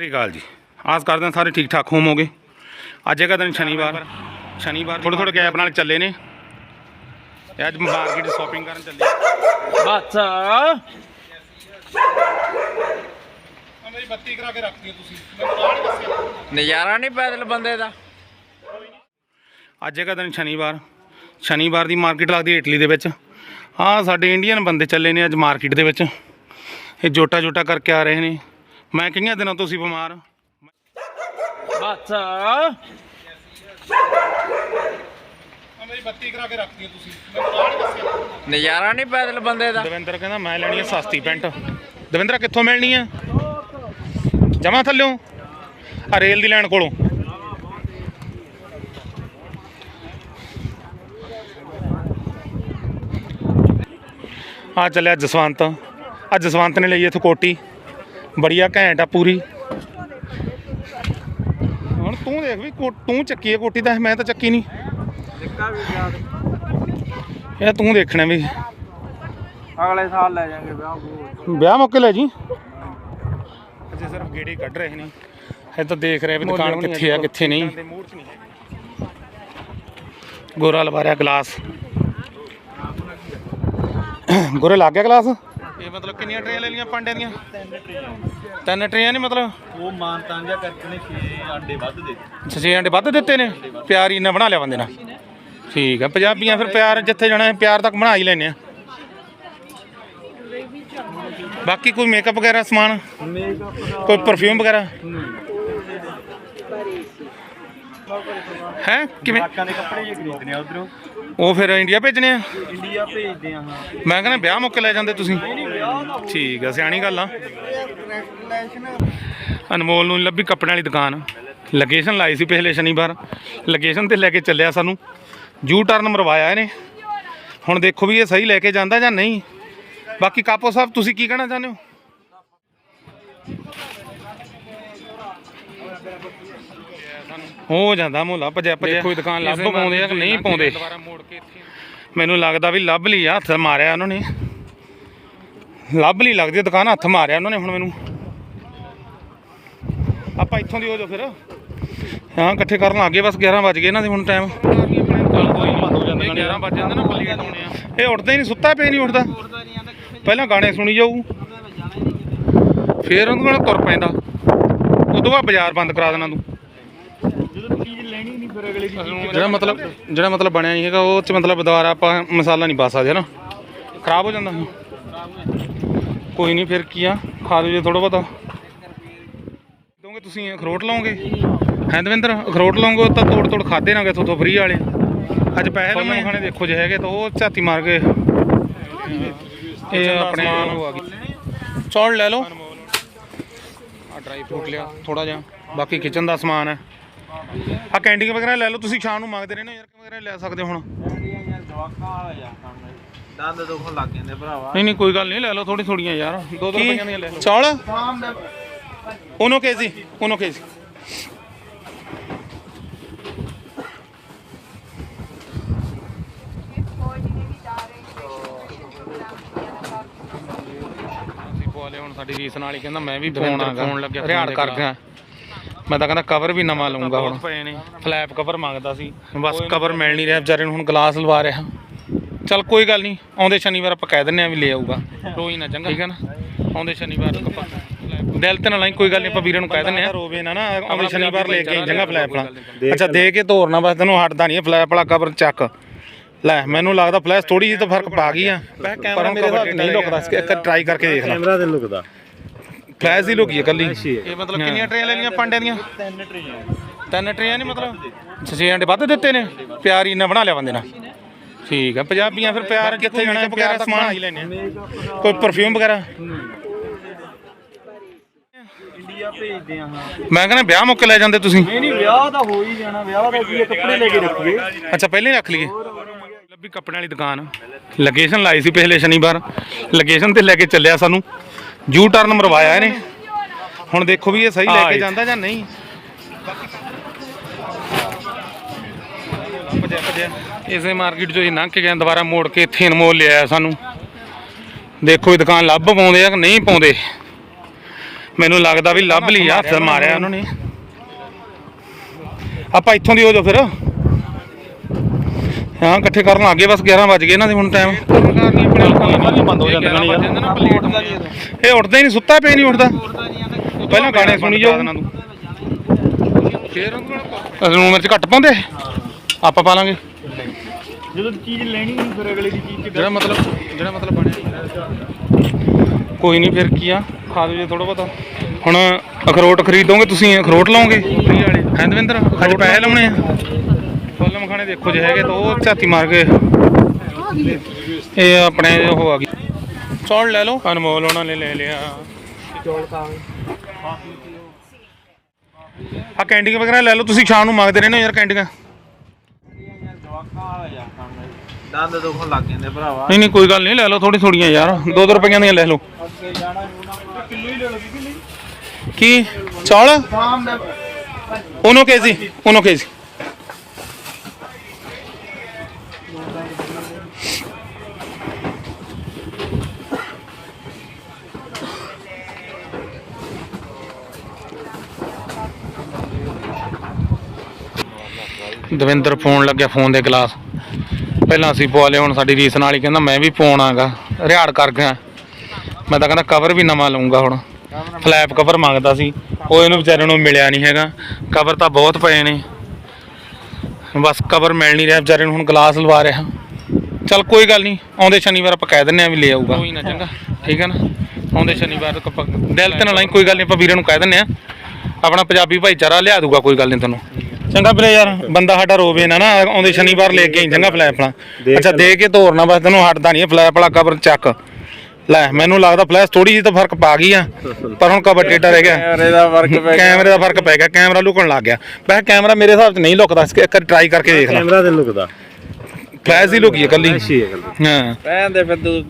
ਸਤਿ ਸ਼੍ਰੀ ਅਕਾਲ ਜੀ। ਆਸ ਕਰਦੇ ਹਾਂ ਸਾਰੇ ਠੀਕ ਠਾਕ ਹੋਵੋਗੇ। ਅੱਜ ਹੈਗਾ ਦਿਨ ਸ਼ਨੀਵਾਰ। ਸ਼ਨੀਵਾਰ ਥੋੜੇ ਥੋੜੇ ਗੈਪ ਨਾਲ ਚੱਲੇ ਨੇ। ਅੱਜ ਮਾਰਕੀਟ ਸ਼ਾਪਿੰਗ ਕਰਨ ਚੱਲੇ ਬਸ। ਮੇਰੀ ਬੱਤੀ ਕਰਾ ਕੇ ਰੱਖਦੀ ਤੁਸੀਂ। ਨਜ਼ਾਰਾ ਨਹੀਂ ਪੈਦਲ ਬੰਦੇ ਦਾ। ਅੱਜ ਹੈਗਾ ਦਿਨ ਸ਼ਨੀਵਾਰ। ਸ਼ਨੀਵਾਰ ਦੀ ਮਾਰਕੀਟ ਲੱਗਦੀ ਇਟਲੀ ਦੇ ਵਿੱਚ। ਹਾਂ ਸਾਡੇ ਇੰਡੀਅਨ ਬੰਦੇ ਚੱਲੇ ਨੇ ਅੱਜ ਮਾਰਕੀਟ ਦੇ ਵਿੱਚ। ਇਹ ਜੋਟਾ ਜੋਟਾ ਕਰਕੇ ਆ ਰਹੇ ਨੇ। ਮੈਂ ਕਈਆਂ ਦਿਨਾਂ ਤੋਂ ਸੀ ਬਿਮਾਰ? ਬਸ। ਮੇਰੀ ਬੱਤੀ ਕਰਾ ਕੇ ਰੱਖਦੀ ਤੁਸੀਂ। ਮੈਨੂੰ ਦੱਸਿਆ। ਨਜ਼ਾਰਾ ਨਹੀਂ ਪੈਦਲ ਬੰਦੇ ਦਾ। ਦਵਿੰਦਰ ਕਹਿੰਦਾ ਮੈਂ ਲੈਣੀ ਹੈ ਸਸਤੀ ਪੈਂਟ। ਦਵਿੰਦਰ ਕਿੱਥੋਂ ਮਿਲਣੀ ਆ? ਜਮਾ ਥੱਲਿਓ? ਆ ਰੇਲ ਦੀ ਲਾਈਨ ਕੋਲੋਂ। ਆ ਚੱਲਿਆ ਜਸਵੰਤ। ਆ ਜਸਵੰਤ ਨੇ ਲਈ ਇੱਥੋਂ ਕੋਟੀ। ਬੜੀਆ ਘੈਂਟ ਆ ਪੂਰੀ। ਹੁਣ ਤੂੰ ਦੇਖ ਵੀ ਕੋ- ਤੂੰ ਚੱਕੀ ਹੈ ਕੋਟੀ ਤਾਂ ਮੈਂ ਤਾਂ ਚੱਕੀ ਨਹੀਂ ਨਿੱਕਾ ਵੀ ਗਿਆ ਇਹ ਤੂੰ ਦੇਖਣਾ ਵੀ। ਅਗਲੇ ਸਾਲ ਲੈ ਜਾਾਂਗੇ ਵਿਆਹ ਵਿਆਹ ਮੌਕੇ ਲੈ ਜੀ। ਅਜੇ ਸਿਰਫ ਗੇੜੇ ਕੱਢ ਰਹੇ ਨੇ। ਇਹ ਤਾਂ ਦੇਖ ਰਹੇ ਵੀ ਦੁਕਾਨ ਕਿੱਥੇ ਆ ਕਿੱਥੇ ਨਹੀਂ। ਗੋਰਾ ਲਵਾ ਰਿਹਾ ਗਲਾਸ। ਗੋਰੇ ਲੱਗ ਗਿਆ ਗਲਾਸ? ਇਹ ਮਤਲਬ ਕਿੰਨੀਆਂ ਟਰੇਆਂ ਲੈ ਲੀਆਂ ਪਾਂਡੇ ਦੀਆਂ? ਤਿੰਨ ਟਰੇਆਂ ਨੇ ਮਤਲਬ? ਉਹ ਮਾਨ ਤਾਂਜਾ ਕਰਕੇ ਨੇ 6 ਆਂਡੇ ਵੱਧ ਦੇ ਛੇ ਅੰਡੇ ਵੱਧ ਦਿੱਤੇ ਨੇ? ਪਿਆਰ ਹੀ ਨਾ ਬਣਾ ਲਿਆ ਬੰਦੇ ਨਾਲ? ਠੀਕ ਆ ਪੰਜਾਬੀਆਂ ਫਿਰ ਪਿਆਰ ਜਿੱਥੇ ਜਾਣਾ ਹੈ, ਪਿਆਰ ਤੱਕ ਬਣਾ ਹੀ ਲੈਨੇ ਆ। ਬਾਕੀ ਕੋਈ ਮੇਕਅਪ ਵਗੈਰਾ ਸਮਾਨ? ਕੋਈ ਪਰਫਿਊਮ ਵਗੈਰਾ? ਹੈ? ਕਿਵੇਂ? ਜਵਾਕਾਂ ਦੇ ਕੱਪੜੇ ਜੇ ਖਰੀਦਨੇ ਆ ਉਧਰੋਂ। ਉਹ ਫਿਰ ਇੰਡੀਆ ਭੇਜਣੇ ਆ? ਇੰਡੀਆ ਭੇਜਦੇ ਆ ਹਾਂ। ਮੈਂ ਕਹਿੰਦਾ ਵਿਆਹ ਮੌਕੇ ਲੈ ਜਾਂਦੇ ਤੁਸੀਂ। ਨਹੀਂ ਵਿਆਹ ਦਾ ਠੀਕ ਆ ਸਿਆਣੀ ਗੱਲ ਆ। ਅਨਮੋਲ ਨੂੰ ਲੱਭੀ ਕੱਪੜਿਆਂ ਵਾਲੀ ਦੁਕਾਨ। ਲੋਕੇਸ਼ਨ ਲਾਈ ਸੀ ਪਿਛਲੇ ਸ਼ਨੀਵਾਰ। ਲੋਕੇਸ਼ਨ ਤੇ ਲੈ ਕੇ ਚੱਲਿਆ ਸਾਨੂੰ। ਯੂ ਟਰਨ ਮਰਵਾਇਆ ਇਹਨੇ। ਹੁਣ ਦੇਖੋ ਵੀ ਇਹ ਸਹੀ ਲੈ ਕੇ ਜਾਂਦਾ ਜਾਂ ਨਹੀਂ। ਬਾਕੀ ਕਾਪੋ ਸਾਹਿਬ ਤੁਸੀਂ ਕੀ ਕਹਿਣਾ ਚਾਹੁੰਦੇ ਹੋ? ਹੋ ਜਾਂਦਾ ਮੋਲਾ ਭਜਿਆ ਭਜਿਆ। ਕੋਈ ਦੁਕਾਨ ਲੱਭ ਪਾਉਂਦੇ ਆ ਕਿ ਨਹੀਂ ਪਾਉਂਦੇ? ਮੈਨੂੰ ਲੱਗਦਾ ਵੀ ਲੱਭ ਲਈ ਆ, ਹੱਥ ਮਾਰਿਆ ਉਹਨਾਂ ਨੇ। ਲੱਭ ਲਈ ਲੱਗਦੀ ਦੁਕਾਨ ਹੱਥ ਮਾਰਿਆ ਉਹਨਾਂ ਨੇ ਹੁਣ ਮੈਨੂੰ। ਆਪਾਂ ਇੱਥੋਂ ਦੀ ਹੋ ਜਾ ਫਿਰ। ਹਾਂ ਇਕੱਠੇ ਕਰਨ ਲੱਗੇ ਬਸ 11 ਵਜ ਗਏ ਇਹਨਾਂ ਦੇ ਹੁਣ ਟਾਈਮ ਚਲ ਕੋਈ ਨਹੀਂ ਹੋ ਜਾਂਦੇ 11 ਵਜ ਜਾਂਦੇ ਨਾ ਪੱਲੀ ਲਾਉਣੇ ਆ। ਇਹ ਉੱਠਦਾ ਹੀ ਨਹੀਂ ਸੁੱਤਾ ਪਿਆ ਨਹੀਂ ਉੱਠਦਾ। ਪਹਿਲਾਂ ਗਾਣੇ ਸੁਣੀ ਜਾਊ। ਫੇਰ ਉਹਨੂੰ ਕਹਿਣਾ ਤੁਰ ਪੈਂਦਾ। ਉਦੋਂ ਬਾਅਦ ਬਾਜ਼ਾਰ ਬੰਦ ਕਰਾ ਦੇਣਾ ਤੂੰ। ਜਿਹੜਾ ਮਤਲਬ ਜਿਹੜਾ ਮਤਲਬ ਬਣਿਆ ਨਹੀਂ ਹੈਗਾ ਉਹ ਚ ਮਤਲਬ ਦੁਬਾਰਾ ਆਪਾਂ ਮਸਾਲਾ ਨਹੀਂ ਪਾ ਸਕਦੇ ਨਾ? ਖਰਾਬ ਹੋ ਜਾਂਦਾ। ਕੋਈ ਨਹੀਂ ਫਿਰ ਕੀ ਆ? ਖਾ ਲਓ ਜੇ ਥੋੜਾ ਬਹੁਤਾ। ਦੋਗੇ ਤੁਸੀਂ ਅਖਰੋਟ ਲਓਗੇ? ਹੈ ਦਵਿੰਦਰ ਅਖਰੋਟ ਉਹ ਤਾਂ ਤੋੜ ਤੋੜ ਖਾਦੇ ਨਾਗੇ ਥੋਥੋਂ ਫਰੀ ਵਾਲੇ। ਅੱਜ ਪੈਸੇ ਲਵਾਂ ਖਾਣੇ ਦੇਖੋ ਜੇ ਹੈਗੇ ਤਾਂ ਉਹ ਝਾਤੀ ਮਾਰ ਕੇ। ਇਹ ਆਪਣੇ ਚੌਲ ਲੈ ਲਓ। ਆ ਡਰਾਈ ਫਰੂਟ ਲਿਆ ਥੋੜਾ ਜਿਹਾ। ਬਾਕੀ ਕਿਚਨ ਦਾ ਸਮਾਨ ਹੈ। ਆ ਕੈਂਡੀਆਂ ਵਗੈਰਾ ਲੈ ਲਓ ਤੁਸੀਂ ਸ਼ਾਮ ਨੂੰ ਮੰਗਦੇ ਰਹਿੰਦੇ ਹੋ ਯਾਰ ਵਗੈਰਾ ਲੈ ਸਕਦੇ ਹੋ ਹੁਣ? ਦੰਦ ਦੁਖਣ ਲੱਗ ਜਾਂਦੇ ਭਰਾਵਾ। ਨਹੀਂ ਨਹੀਂ ਕੋਈ ਗੱਲ ਨਹੀਂ ਲੈ ਲਓ ਥੋੜੀ ਥੋੜੀਆਂ ਯਾਰ। ਦੋ ਦੋ ਰੁਪਈਆਂ ਦੀਆਂ ਲੈ ਲਓ। ਚੌਲ? ਉਹਨੋਂ ਕੇਜੀ ਉਹਨੋਂ ਕੇਜੀ ਪਵਾਲੇ ਹੁਣ ਸਾਡੀ ਰੀਸ ਨਾਲ ਹੀ ਕਹਿੰਦਾ ਮੈਂ ਵੀ ਫੋਨ ਆ ਫੋਨ ਲੱਗਿਆ ਹਰਿਆਣ ਕਰ ਗਿਆ। ਮੈਂ ਤਾਂ ਕਹਿੰਦਾ ਕਵਰ ਵੀ ਨਵਾਂ ਲਵਾਂਗਾ ਹੁਣ। ਫਲੈਪ ਕਵਰ ਮੰਗਦਾ ਸੀ। ਬਸ ਕਵਰ ਮਿਲ ਨਹੀਂ ਰਿਹਾ ਵਿਚਾਰੇ ਨੂੰ ਹੁਣ ਗਲਾਸ ਲਵਾ ਰਿਹਾ। ਚੱਲ ਕੋਈ ਗੱਲ ਨਹੀਂ ਆਉਂਦੇ ਸ਼ਨੀਵਾਰ ਆਪਾਂ ਕਹਿ ਦਿੰਨੇ ਆ ਵੀ ਲੈ ਆਊਗਾ। ਰੋਈ ਨਾ ਚੰਗਾ। ਠੀਕ ਹੈ ਨਾ? ਆਉਂਦੇ ਸ਼ਨੀਵਾਰ ਆਪਾਂ ਦਿਲ ਤੇ ਨਾ ਲਾਈ ਕੋਈ ਗੱਲ ਨਹੀਂ ਆਪਾਂ ਵੀਰੇ ਨੂੰ ਕਹਿ ਦਿੰਨੇ ਆ ਰੋਵੇ ਨਾ ਨਾ ਆਉਂਦੇ ਸ਼ਨੀਵਾਰ ਲੈ ਕੇ ਚੰਗਾ ਫਲੈਪ ਵਾਲਾ। ਅੱਛਾ ਦੇ ਕੇ ਤੋਰਨਾ ਬਸ ਤੈਨੂੰ ਹਟਦਾ ਨਹੀਂ ਫਲੈਪ ਵਾਲਾ ਕਵਰ ਚੱਕ। ਲੈ ਮੈਨੂੰ ਲੱਗਦਾ ਫਲੈਸ਼ ਥੋੜੀ ਜਿਹੀ ਤਾਂ ਫ਼ਰਕ ਪਾ ਗਈ ਆ। ਪਰ ਉਹ ਕਵਰ ਨਹੀਂ ਲੁਕਦਾ ਇੱਕ ਟਰਾਈ ਕਰਕੇ ਦੇਖ ਲੈ। ਕੈਮਰਾ ਤੇ ਲੁਕਦਾ। ਫਲੈਸ਼ ਦੀ ਲੁਕੀ ਹੈ ਕੱਲੀ ਇਹ ਮਤਲਬ ਕਿੰਨੀਆਂ ਟਰੇਆਂ ਲੈਣੀਆਂ ਪਾਂਡਿਆਂ ਦੀਆਂ? ਤਿੰਨ ਟਰੀਆਂ ਤਿੰਨ ਟਰੇਆਂ ਨੇ ਮਤਲਬ? ਛੇ ਅੰਡੇ ਵੱਧ ਦਿੱਤੇ ਨੇ। ਪਿਆਰ ਹੀ ਨਾ ਬਣਾ ਲਿਆ ਬੰਦੇ ਨਾਲ। ਠੀਕ ਆ ਪੰਜਾਬੀਆਂ ਫਿਰ ਪਿਆਰ ਕਿੱਥੇ ਜਾਣਾ ਹੈ, ਪਿਆਰ ਸਮਾਨ ਹੀ ਲੈਣੇ ਦਾ ਕੋਈ ਪਰਫਿਊਮ ਵਗੈਰਾ? ਇੰਡੀਆ ਭੇਜਦੇ ਆ ਹਾਂ। ਮੈਂ ਕਹਿੰਦਾ ਵਿਆਹ ਮੌਕੇ ਲੈ ਜਾਂਦੇ ਤੁਸੀਂ। ਨਹੀਂ ਨਹੀਂ ਵਿਆਹ ਤਾਂ ਹੋ ਹੀ ਜਾਣਾ। ਵਿਆਹ ਦਾ ਕੀ ਹੈ, ਕੱਪੜੇ ਲੈ ਕੇ ਰੱਖੀਏ। ਅੱਛਾ ਪਹਿਲੇ ਹੀ ਰੱਖ ਲਈਏ। ਲੱਭੀ ਕੱਪੜਿਆਂ ਵਾਲੀ ਦੁਕਾਨ ਲੋਕੇਸ਼ਨ ਲਾਈ ਸੀ ਪਿਛਲੇ ਸ਼ਨੀਵਾਰ। ਲੋਕੇਸ਼ਨ ਤੇ ਲੈ ਕੇ ਚੱਲਿਆ ਸਾਨੂੰ। ਯੂ ਟਰਨ ਮਰਵਾਇਆ ਇਹਨੇ। ਹੁਣ ਦੇਖੋ ਵੀ ਇਹ ਸਹੀ ਲੈ ਕੇ ਜਾਂਦਾ ਜਾਂ ਨਹੀਂ। ਭਜਿਆ ਭਜਿਆ ਇਸੇ ਮਾਰਕੀਟ ਚੋਂ ਹੀ ਲੰਘ ਕੇ ਗਿਆ ਦੁਬਾਰਾ ਮੋੜ ਕੇ ਇੱਥੇ ਅਨਮੋਲ ਲਿਆਇਆ ਸਾਨੂੰ। ਦੇਖੋ ਇਹ ਦੁਕਾਨ ਲੱਭ ਪਾਉਂਦੇ ਆ ਕਿ ਨਹੀਂ ਪਾਉਂਦੇ। ਮੈਨੂੰ ਲੱਗਦਾ ਵੀ ਲੱਭ ਲਈ ਆ ਹੱਥ ਮਾਰਿਆ ਉਹਨਾਂ ਨੇ। ਆਪਾਂ ਇੱਥੋਂ ਦੀ ਹੋ ਜਾਓ ਫਿਰ। ਹਾਂ ਇਕੱਠੇ ਕਰਨ ਲੱਗੇ ਬਸ 11 ਵਜ ਗਏ ਇਹਨਾਂ ਦੇ ਹੁਣ ਟਾਈਮ ਬੰਦ ਹੋ ਜਾਂਦੇ ਨੇ ਇਹ ਉੱਠਦਾ ਹੀ ਨਹੀਂ ਸੁੱਤਾ ਪਿਆ ਨਹੀਂ ਉੱਠਦਾ। ਪਹਿਲਾਂ ਗਾਣੇ ਸੁਣੀ ਜਾਓ। ਨੂੰ ਮਿਰਚ ਘੱਟ ਪਾਉਂਦੇ ਆਪਾਂ ਪਾ ਲਾਂਗੇ। ਜਦੋਂ ਚੀਜ਼ ਲੈਣੀ ਨਹੀਂ ਫਿਰ ਅਗਲੇ ਦੀ ਚੀਜ਼ ਜਿਹੜਾ ਮਤਲਬ ਜਿਹੜਾ ਮਤਲਬ ਬਣਿਆ। ਕੋਈ ਨਹੀਂ ਫਿਰ ਕੀ ਆ? ਖਾ ਦਿਓ ਜੇ ਥੋੜਾ ਬਹੁਤਾ। ਹੁਣ ਅਖਰੋਟ ਖਰੀਦੋਗੇ ਤੁਸੀਂ ਅਖਰੋਟ ਲਾਓਗੇ? ਹੈ ਦਵਿੰਦਰ ਅੱਜ ਪੈਸੇ ਲਾਉਣੇ ਆ। ਫੁੱਲ ਮਖਾਣੇ ਦੇਖੋ ਜੇ ਹੈਗੇ ਤਾਂ ਉਹ ਝਾਤੀ ਮਾਰ ਕੇ ਇਹ ਆਪਣੇ ਉਹ ਆ ਗਈ। ਚੌਲ ਲੈ ਲਓ। ਅਨਮੋਲ ਉਹਨਾਂ ਨੇ ਲੈ ਲਿਆ। ਚੌਲ ਖਾਵੇ ਆ ਕੈਂਡੀਆਂ ਵਗੈਰਾ ਲੈ ਲਓ ਤੁਸੀਂ ਸ਼ਾਮ ਨੂੰ ਮੰਗਦੇ ਰਹਿੰਦੇ ਹੋ ਯਾਰ ਕੈਂਡੀਆਂ ਜਵਾਕਾਂ ਵਾਲਾ ਯਾਰ ਕੰਮ ਦੰਦ ਦੁਖਣ ਲੱਗ ਜਾਂਦੇ ਭਰਾਵਾ। ਨਹੀਂ ਨਹੀਂ ਕੋਈ ਗੱਲ ਨਹੀਂ ਲੈ ਲਓ ਥੋੜੀ ਥੋੜੀਆਂ ਯਾਰ। 2-2 ਰੁਪਈਆਂ ਦੀਆਂ ਲੈ ਲਓ। ਕਿਲੋ ਹੀ ਲੈ ਲਓ ਕੀ ਚੌਲ ਉਹਨੋਂ ਕੇਜੀ ਉਹਨੋਂ ਕੇਜੀ ਦਵਿੰਦਰ ਫੋਨ ਲੱਗਿਆ ਫੋਨ ਦੇ ਗਲਾਸ। ਪਹਿਲਾਂ ਅਸੀਂ ਪਵਾ ਲਿਆ ਹੁਣ ਸਾਡੀ ਰੀਸ ਨਾਲ ਹੀ ਕਹਿੰਦਾ ਮੈਂ ਵੀ ਪਾਉਣਾਗਾ ਰਿਹਾੜ ਕਰ ਗਿਆ। ਮੈਂ ਤਾਂ ਕਹਿੰਦਾ ਕਵਰ ਵੀ ਨਵਾਂ ਲਵਾਂਗਾ ਹੁਣ। ਫਲੈਪ ਕਵਰ ਮੰਗਦਾ ਸੀ। ਉਹ ਇਹਨੂੰ ਵਿਚਾਰੇ ਨੂੰ ਮਿਲਿਆ ਨਹੀਂ ਹੈਗਾ। ਕਵਰ ਤਾਂ ਬਹੁਤ ਪਏ ਨੇ। ਬਸ ਕਵਰ ਮਿਲ ਨਹੀਂ ਰਿਹਾ ਵਿਚਾਰੇ ਨੂੰ ਹੁਣ ਗਲਾਸ ਲਵਾ ਰਿਹਾ। ਚੱਲ ਕੋਈ ਗੱਲ ਨਹੀਂ ਆਉਂਦੇ ਸ਼ਨੀਵਾਰ ਆਪਾਂ ਕਹਿ ਦਿੰਨੇ ਆ ਵੀ ਲੈ ਆਊਗਾ। ਕੋਈ ਨਾ ਚੰਗਾ। ਠੀਕ ਹੈ ਨਾ? ਆਉਂਦੇ ਸ਼ਨੀਵਾਰ ਆਪਾਂ ਦਿਲ ਤੇ ਨਾ ਲਾਈ ਕੋਈ ਗੱਲ ਨਹੀਂ ਆਪਾਂ ਵੀਰਾਂ ਨੂੰ ਕਹਿ ਦਿੰਨੇ ਆ ਆਪਣਾ ਪੰਜਾਬੀ ਭਾਈਚਾਰਾ ਲਿਆ ਦੂਗਾ ਕੋਈ ਗੱਲ ਨਹੀਂ ਤੈਨੂੰ ਚੰਗਾ ਵੀਰੇ ਯਾਰ ਬੰਦਾ ਸਾਡਾ ਰੋਵੇ ਨਾ ਨਾ ਆਉਂਦੇ ਸ਼ਨੀਵਾਰ ਲੈ ਕੇ ਆਈ ਚੰਗਾ ਫਲੈਪ ਵਾਲਾ। ਅੱਛਾ ਦੇ ਕੇ ਤੋਰਨਾ ਬਸ ਤੈਨੂੰ ਹਟਦਾ ਨਹੀਂ ਫਲੈਪ ਵਾਲਾ ਕਵਰ ਚੱਕ। ਲੈ ਮੈਨੂੰ ਲੱਗਦਾ ਫਲੈਸ਼ ਥੋੜੀ ਜਿਹੀ ਤਾਂ ਫ਼ਰਕ ਪਾ ਗਈ ਆ ਪਰ ਹੁਣ ਕਵਰ ਟੇਡਾ ਰਹਿ ਗਿਆ। ਕੈਮਰੇ ਦਾ ਫ਼ਰਕ ਪੈ ਗਿਆ। ਕੈਮਰੇ ਦਾ ਫ਼ਰਕ ਪੈ ਗਿਆ ਕੈਮਰਾ ਲੁਕਣ ਲੱਗ ਗਿਆ। ਵੈਸੇ ਕੈਮਰਾ ਮੇਰੇ ਹਿਸਾਬ 'ਚ ਨਹੀਂ ਲੁਕਦਾ ਇੱਕ ਟਰਾਈ ਕਰਕੇ ਦੇਖ ਲੈ। ਕੈਮਰਾ ਤੇ ਲੁਕਦਾ। ਫਲੈਸ਼ ਹੀ ਲੁਕੀ ਹੈ ਕੱਲੀ ਹੈ। ਪੈਣ ਦੇ ਫਿਰ ਤੂੰ